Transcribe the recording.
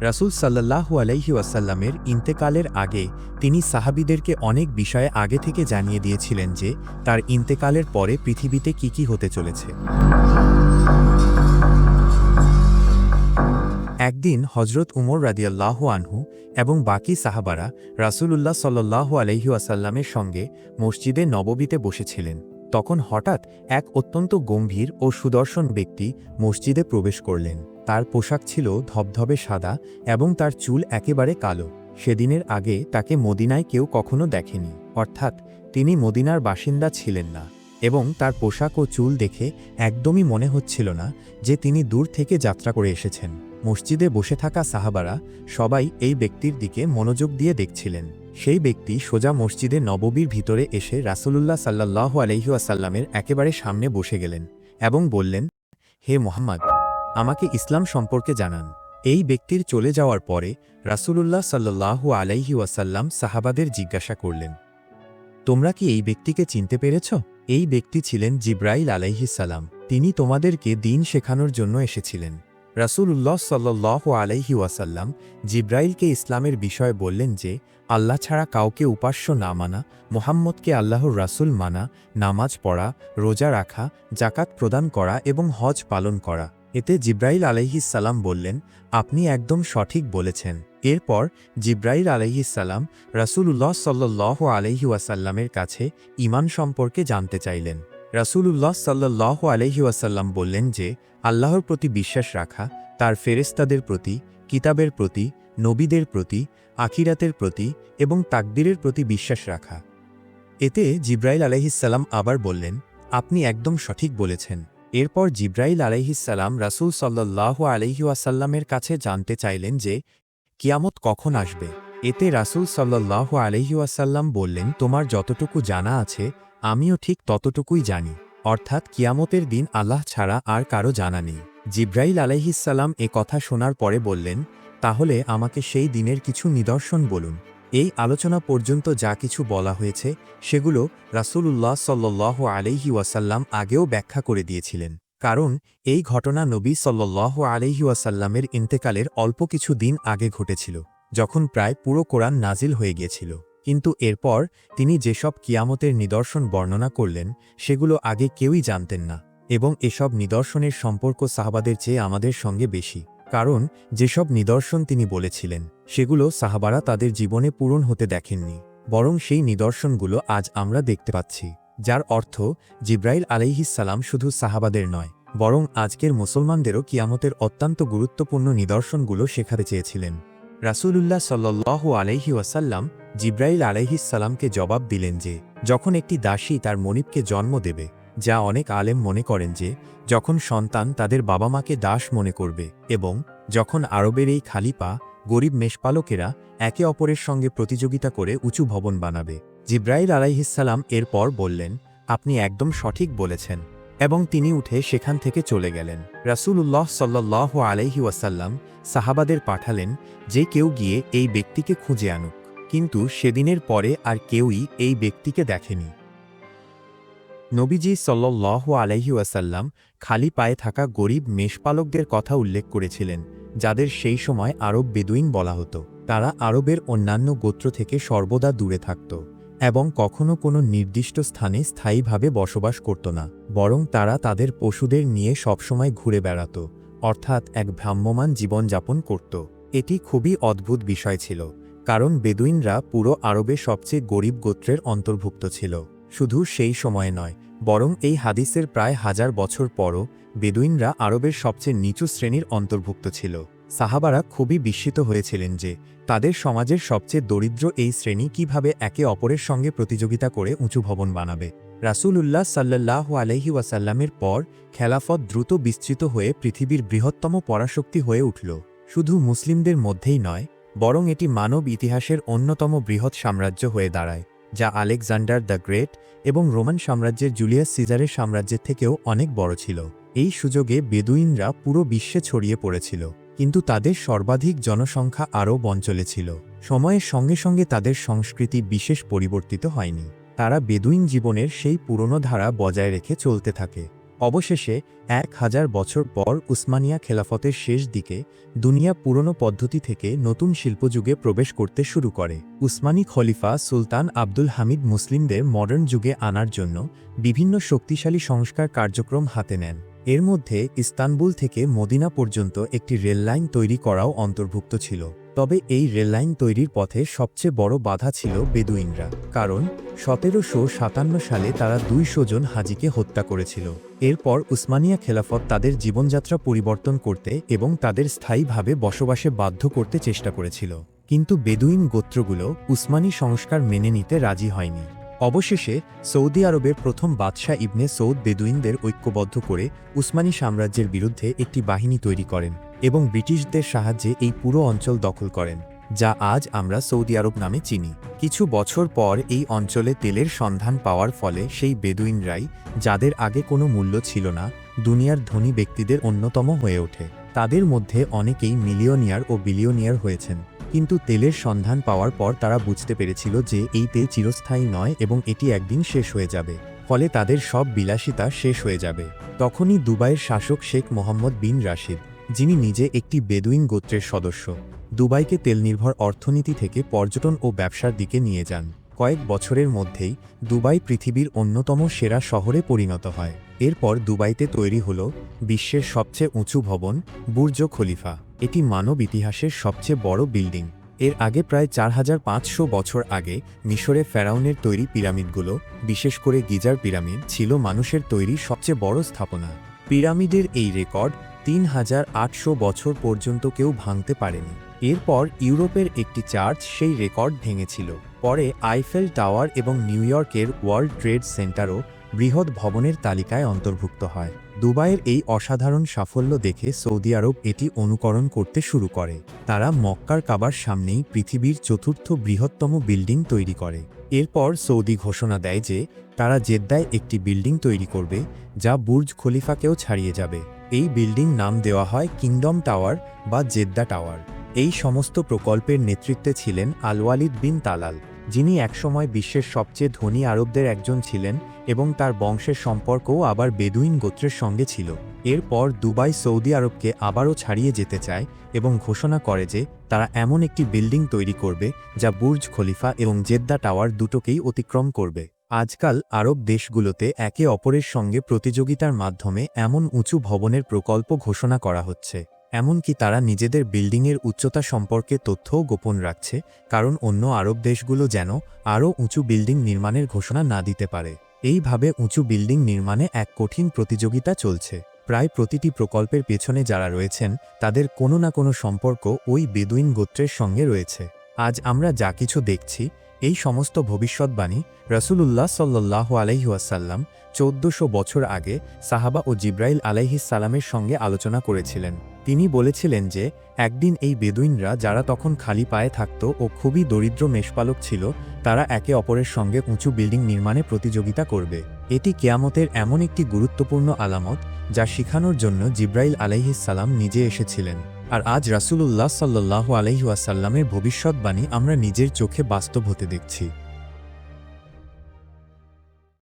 রাসূল সাল্লাল্লাহু আলাইহি ওয়াসাল্লামের ইন্তেকালের আগে তিনি সাহাবিদেরকে অনেক বিষয়ে আগে থেকে জানিয়ে দিয়েছিলেন যে তার ইন্তেকালের পরে পৃথিবীতে কি কি হতে চলেছে। একদিন হজরত উমর রাদিয়াল্লাহু আনহু এবং বাকি সাহাবারা রাসূলুল্লাহ সাল্লাল্লাহু আলাইহি ওয়াসাল্লামের সঙ্গে মসজিদে নববীতে বসেছিলেন। তখন হঠাৎ এক অত্যন্ত গম্ভীর ও সুদর্শন ব্যক্তি মসজিদে প্রবেশ করলেন। তার পোশাক ছিল ধবধবে সাদা এবং তার চুল একেবারে কালো। সেদিনের আগে তাকে মদিনায় কেউ কখনো দেখেনি, অর্থাৎ তিনি মদিনার বাসিন্দা ছিলেন না এবং তার পোশাক ও চুল দেখে একদমই মনে হচ্ছিল না যে তিনি দূর থেকে যাত্রা করে এসেছেন। মসজিদে বসে থাকা সাহাবারা সবাই এই ব্যক্তির দিকে মনোযোগ দিয়ে দেখছিলেন। সেই ব্যক্তি সোজা মসজিদে নববীর ভিতরে এসে রাসূলুল্লাহ সাল্লাহ আলহিউসাল্লামের একেবারে সামনে বসে গেলেন এবং বললেন, হে মোহাম্মদ আমাকে ইসলাম সম্পর্কে জানান। এই ব্যক্তির চলে যাওয়ার পরে রাসূলুল্লাহ সাল্লাহ আলাইহি ওয়াসাল্লাম সাহাবাদের জিজ্ঞাসা করলেন, তোমরা কি এই ব্যক্তিকে চিনতে পেরেছ? এই ব্যক্তি ছিলেন জিব্রাইল আলাইহিসাল্লাম তিনি তোমাদেরকে দিন শেখানোর জন্য এসেছিলেন। রাসূলুল্লাহ সাল্লাহ আলাইহি ওয়াসাল্লাম জিব্রাইলকে ইসলামের বিষয়ে বললেন যে, আল্লাহ ছাড়া কাউকে উপাস্য না মানা, মোহাম্মদকে আল্লাহর রাসূল মানা, নামাজ পড়া, রোজা রাখা জাকাত প্রদান করা এবং হজ পালন করা। এতে জিব্রাইল আলাইহিসাল্লাম বললেন, আপনি একদম সঠিক বলেছেন। এরপর জিব্রাইল আলাইহিসাল্লাম রাসূলুল্লাহ সাল্লাহ আলহি ওয়াসাল্লামের কাছে ইমান সম্পর্কে জানতে চাইলেন। রাসূলুল্লাহ সাল্লাহ আলহি ওয়াসাল্লাম বললেন যে, আল্লাহর প্রতি বিশ্বাস রাখা, তার ফেরেস্তাদের প্রতি, কিতাবের প্রতি, নবীদের প্রতি, আখিরাতের প্রতি এবং তাকদিরের প্রতি বিশ্বাস রাখা। এতে জিব্রাইল আলাইহিসাল্লাম আবার বললেন, আপনি একদম সঠিক বলেছেন। এরপর জিব্রাইল আলাইহিসাল্লাম রাসূল সাল্লাহ আলহিউসাল্লামের কাছে জানতে চাইলেন যে, কিয়ামত কখন আসবে? এতে রাসূল সাল্লাহ আলহিউসাল্লাম বললেন, তোমার যতটুকু জানা আছে, আমিও ঠিক ততটুকুই জানি। অর্থাৎ কিয়ামতের দিন আল্লাহ ছাড়া আর কারও জানা নেই। জিব্রাইল আলাইহিসাল্লাম এ কথা শোনার পরে বললেন, তাহলে আমাকে সেই দিনের কিছু নিদর্শন বলুন। এই আলোচনা পর্যন্ত যা কিছু বলা হয়েছে, সেগুলো রাসূলুল্লাহ সাল্লাহ আলহি ওয়াসাল্লাম আগেও ব্যাখ্যা করে দিয়েছিলেন। কারণ, এই ঘটনা নবী সাল্লাহ আলহি ওয়াসাল্লামের ইন্তেকালের অল্প কিছু দিন আগে ঘটেছিল, যখন প্রায় পুরো কোরআন নাজিল হয়ে গিয়েছিল। কিন্তু এরপর তিনি যেসব কিয়ামতের নিদর্শন বর্ণনা করলেন, সেগুলো আগে কেউই জানতেন না, এবং এসব নিদর্শনের সম্পর্ক সাহাবাদের চেয়ে আমাদের সঙ্গে বেশি। কারণ যেসব নিদর্শন তিনি বলেছিলেন, সেগুলো সাহাবারা তাদের জীবনে পূরণ হতে দেখেননি, বরং সেই নিদর্শনগুলো আজ আমরা দেখতে পাচ্ছি, যার অর্থ জিব্রাইল আলাইহিসাল্লাম শুধু সাহাবাদের নয়, বরং আজকের মুসলমানদেরও কিয়ামতের অত্যন্ত গুরুত্বপূর্ণ নিদর্শনগুলো শেখাতে চেয়েছিলেন। রাসূলুল্লাহ সাল্লাহ আলাইহি ওয়াসাল্লাম জিব্রাইল আলাইহিসাল্লামকে জবাব দিলেন যে, যখন একটি দাসী তার মনিবকে জন্ম দেবে যা অনেক আলেম মনে করেন যে, যখন সন্তান তাদের বাবা মাকে দাস মনে করবে এবং যখন আরবের এই খালিপা গরিব মেষপালকেরা একে অপরের সঙ্গে প্রতিযোগিতা করে উঁচু ভবন বানাবে। জিব্রাইল আলাইহিসাল্লাম এরপর বললেন, আপনি একদম সঠিক বলেছেন। এবং তিনি উঠে সেখান থেকে চলে গেলেন। রাসূলুল্লাহ সাল্লাহ আলাইহি ওয়াসাল্লাম সাহাবাদের পাঠালেন যে কেউ গিয়ে এই ব্যক্তিকে খুঁজে আনুক। কিন্তু সেদিনের পরে আর কেউই এই ব্যক্তিকে দেখেনি। নবীজি সাল্লাহ আলহি ওয়াসাল্লাম খালি পায়ে থাকা গরিব মেষপালকদের কথা উল্লেখ করেছিলেন, যাদের সেই সময় আরব বেদুইন বলা হতো। তারা আরবের অন্যান্য গোত্র থেকে সর্বদা দূরে থাকত এবং কখনো কোনো নির্দিষ্ট স্থানে স্থায়ীভাবে বসবাস করত না, বরং তারা তাদের পশুদের নিয়ে সবসময় ঘুরে বেড়াত, অর্থাৎ এক ভ্রাম্যমান জীবনযাপন করত। এটি খুবই অদ্ভুত বিষয় ছিল, কারণ বেদুইনরা পুরো আরবে সবচেয়ে গরিব গোত্রের অন্তর্ভুক্ত ছিল। শুধু সেই সময়ে নয়, বরং এই হাদিসের প্রায় হাজার বছর পরও বেদুইনরা আরবের সবচেয়ে নিচু শ্রেণির অন্তর্ভুক্ত ছিল। সাহাবারা খুবই বিস্মিত হয়েছিলেন যে তাদের সমাজের সবচেয়ে দরিদ্র এই শ্রেণি কীভাবে একে অপরের সঙ্গে প্রতিযোগিতা করে উঁচু ভবন বানাবে। রাসূলুল্লাহ সাল্লাহ আলহি ওয়াসাল্লামের পর খেলাফত দ্রুত বিস্তৃত হয়ে পৃথিবীর বৃহত্তম পরাশক্তি হয়ে উঠল। শুধু মুসলিমদের মধ্যেই নয়, বরং এটি মানব ইতিহাসের অন্যতম বৃহৎ সাম্রাজ্য হয়ে দাঁড়ায়। যা আলেকজান্ডার দ্য গ্রেট এবং রোমান সাম্রাজ্যের জুলিয়াস সিজারের সাম্রাজ্যের থেকেও অনেক বড় ছিল। এই সুযোগে বেদুইনরা পুরো বিশ্বে ছড়িয়ে পড়েছিল, কিন্তু তাদের সর্বাধিক জনসংখ্যা আরও বঞ্চলে ছিল। সময়ের সঙ্গে সঙ্গে তাদের সংস্কৃতি বিশেষ পরিবর্তিত হয়নি। তারা বেদুইন জীবনের সেই পুরনো ধারা বজায় রেখে চলতে থাকে। অবশেষে এক হাজার বছর পর উসমানিয়া খেলাফতের শেষ দিকে দুনিয়া পুরনো পদ্ধতি থেকে নতুন শিল্পযুগে প্রবেশ করতে শুরু করে। উসমানী খলিফা সুলতান আব্দুল হামিদ মুসলিমদের মডার্ন যুগে আনার জন্য বিভিন্ন শক্তিশালী সংস্কার কার্যক্রম হাতে নেন। এর মধ্যে ইস্তানবুল থেকে মদিনা পর্যন্ত একটি রেললাইন তৈরি করাও অন্তর্ভুক্ত ছিল। তবে এই রেললাইন তৈরির পথে সবচেয়ে বড় বাধা ছিল বেদুইনরা। কারণ, সতেরোশো সাতান্ন সালে তারা দুইশো জন হাজিকে হত্যা করেছিল। এরপর উসমানিয়া খেলাফত তাদের জীবনযাত্রা পরিবর্তন করতে এবং তাদের স্থায়ীভাবে বসবাসে বাধ্য করতে চেষ্টা করেছিল। কিন্তু বেদুইন গোত্রগুলো উসমানী সংস্কার মেনে নিতে রাজি হয়নি। অবশেষে সৌদি আরবের প্রথম বাদশাহ ইবনে সৌদ বেদুইনদের ঐক্যবদ্ধ করে উসমানী সাম্রাজ্যের বিরুদ্ধে একটি বাহিনী তৈরি করেন। এবং ব্রিটিশদের সাহায্যে এই পুরো অঞ্চল দখল করেন, যা আজ আমরা সৌদি আরব নামে চিনি। কিছু বছর পর এই অঞ্চলে তেলের সন্ধান পাওয়ার ফলে সেই বেদুইনরাই যাদের আগে কোনো মূল্য ছিল না, দুনিয়ার ধনী ব্যক্তিদের অন্যতম হয়ে ওঠে। তাদের মধ্যে অনেকেই মিলিয়নিয়ার ও বিলিয়নিয়ার হয়েছেন, কিন্তু তেলের সন্ধান পাওয়ার পর তারা বুঝতে পেরেছিল যে এই তেল চিরস্থায়ী নয় এবং এটি একদিন শেষ হয়ে যাবে, ফলে তাদের সব বিলাসিতা শেষ হয়ে যাবে। তখনই দুবাইয়ের শাসক শেখ মোহাম্মদ বিন রাশিদ যিনি নিজে একটি বেদুইন গোত্রের সদস্য। দুবাইকে তেল নির্ভর অর্থনীতি থেকে পর্যটন ও ব্যবসার দিকে নিয়ে যান। কয়েক বছরের মধ্যেই দুবাই পৃথিবীর অন্যতম সেরা শহরে পরিণত হয়। এরপর দুবাইতে তৈরি হল বিশ্বের সবচেয়ে উঁচু ভবন, বুর্জ খলিফা। এটি মানব ইতিহাসের সবচেয়ে বড় বিল্ডিং। এর আগে প্রায় চার হাজার পাঁচশো বছর আগে মিশরে ফেরাউনের তৈরি পিরামিডগুলো, বিশেষ করে গিজার পিরামিড, ছিল মানুষের তৈরি সবচেয়ে বড় স্থাপনা। পিরামিডের এই রেকর্ড তিন হাজার আটশো বছর পর্যন্ত কেউ ভাঙতে পারেনি। এরপর ইউরোপের একটি চার্চ সেই রেকর্ড ভেঙেছিল। পরে আইফেল টাওয়ার এবং নিউ ইয়র্কের ওয়ার্ল্ড ট্রেড সেন্টারও বৃহৎ ভবনের তালিকায় অন্তর্ভুক্ত হয়। দুবাইয়ের এই অসাধারণ সাফল্য দেখে সৌদি আরব এটি অনুকরণ করতে শুরু করে। তারা মক্কার কাবার সামনেই পৃথিবীর চতুর্থ বৃহত্তম বিল্ডিং তৈরি করে। এরপর সৌদি ঘোষণা দেয় যে, তারা জেদ্দায় একটি বিল্ডিং তৈরি করবে, যা বুর্জ খলিফাকেও ছাড়িয়ে যাবে। এই বিল্ডিং নাম দেওয়া হয় কিংডম টাওয়ার বা জেদ্দা টাওয়ার। এই সমস্ত প্রকল্পের নেতৃত্বে ছিলেন আলওয়ালিদ বিন তালাল, যিনি একসময় বিশ্বের সবচেয়ে ধনী আরবদের একজন ছিলেন এবং তার বংশের সম্পর্কও আবার বেদুইন গোত্রের সঙ্গে ছিল। এরপর দুবাই সৌদি আরবকে আবারও ছাড়িয়ে যেতে চায় এবং ঘোষণা করে যে তারা এমন একটি বিল্ডিং তৈরি করবে যা বুর্জ খলিফা এবং জেদ্দা টাওয়ার দুটোকেই অতিক্রম করবে। আজকাল আরব দেশগুলোতে একে অপরের সঙ্গে প্রতিযোগিতার মাধ্যমে এমন উঁচু ভবনের প্রকল্প ঘোষণা করা হচ্ছে, এমনকি তারা নিজেদের বিল্ডিংয়ের উচ্চতা সম্পর্কে তথ্যও গোপন রাখছে, কারণ অন্য আরব দেশগুলো যেন আরও উঁচু বিল্ডিং নির্মাণের ঘোষণা না দিতে পারে। এইভাবে উঁচু বিল্ডিং নির্মাণে এক কঠিন প্রতিযোগিতা চলছে। প্রায় প্রতিটি প্রকল্পের পেছনে যারা রয়েছেন, তাদের কোনো না কোনো সম্পর্ক ওই বেদুইন গোত্রের সঙ্গে রয়েছে। আজ আমরা যা কিছু দেখছি এই সমস্ত ভবিষ্যৎবাণী রসুলুল্লাহ সাল্লাহ আলাইহাসাল্লাম চৌদ্দশো বছর আগে সাহাবা ও জিব্রাইল আলাইহিসাল্লামের সঙ্গে আলোচনা করেছিলেন। তিনি বলেছিলেন যে, একদিন এই বেদুইনরা যারা তখন খালি পায়ে থাকত ও খুবই দরিদ্র মেষপালক ছিল, তারা একে অপরের সঙ্গে উঁচু বিল্ডিং নির্মাণে প্রতিযোগিতা করবে। এটি কেয়ামতের এমন একটি গুরুত্বপূর্ণ আলামত যা শিখানোর জন্য জিব্রাইল আলাইহিসাল্লাম নিজে এসেছিলেন। আর আজ রাসূলুল্লাহ সাল্লাহ আলহিউসাল্লামের ভবিষ্যৎবাণী আমরা নিজের চোখে বাস্তব হতে দেখছি।